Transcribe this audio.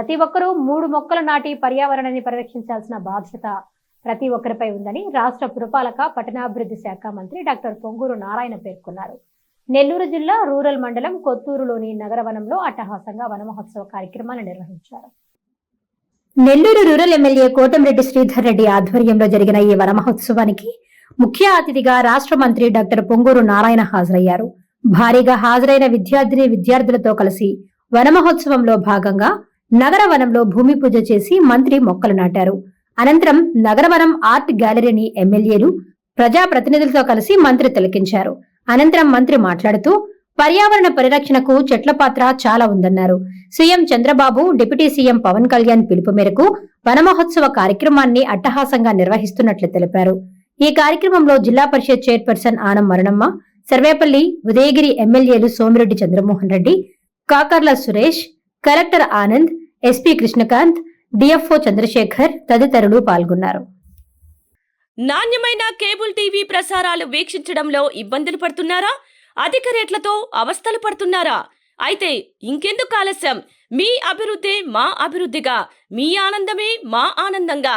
ప్రతి ఒక్కరూ మూడు మొక్కలు నాటి పర్యావరణాన్ని పరిరక్షించాల్సిన బాధ్యత ప్రతి ఒక్కరిపై ఉందని రాష్ట్ర పురపాలక పట్టణాభివృద్ధి శాఖ మంత్రి డాక్టర్ పొంగూరు నారాయణ పేర్కొన్నారు. నెల్లూరు జిల్లా రూరల్ మండలం కొత్తూరులోని నగరవనంలో అట్టహాసంగా వనమహోత్సవ కార్యక్రమాలు నిర్వహించారు. నెల్లూరు రూరల్ ఎమ్మెల్యే కోటంరెడ్డి శ్రీధర్ రెడ్డి ఆధ్వర్యంలో జరిగిన ఈ వనమహోత్సవానికి ముఖ్య అతిథిగా రాష్ట్ర మంత్రి డాక్టర్ పొంగూరు నారాయణ హాజరయ్యారు. భారీగా హాజరైన విద్యార్థిని విద్యార్థులతో కలిసి వనమహోత్సవంలో భాగంగా నగరవనంలో భూమి పూజ చేసి మంత్రి మొక్కలు నాటారు. అనంతరం నగరవనం ఆర్ట్ గ్యాలరీని ఎమ్మెల్యేలు ప్రజాప్రతినిధులతో కలిసి మంత్రి తిలకించారు. అనంతరం మంత్రి మాట్లాడుతూ పర్యావరణ పరిరక్షణకు చెట్ల పాత్ర చాలా ఉందన్నారు. CM Chandrababu deputy CM Pawan Kalyan పిలుపు మేరకు వనమహోత్సవ కార్యక్రమాన్ని అట్టహాసంగా నిర్వహిస్తున్నట్లు తెలిపారు. ఈ కార్యక్రమంలో జిల్లా పరిషత్ చైర్పర్సన్ ఆనం మరణమ్మ సర్వేపల్లి ఉదయగిరి ఎమ్మెల్యేలు Somireddy Chandramohan Reddy Kakarla Suresh collector Anand SP Krishnakanth DFO Chandrasekhar తదితరులు పాల్గొన్నారు. నాణ్యమైన కేబుల్ టీవీ ప్రసారాలు వీక్షించడంలో ఇబ్బందులు పడుతున్నారా? అధిక రేట్లతో అవస్థలు పడుతున్నారా? అయితే ఇంకెందుకు ఆలస్యం? మీ అభివృద్ధి మా అభివృద్ధిగా. మీ ఆనందమే మా ఆనందంగా.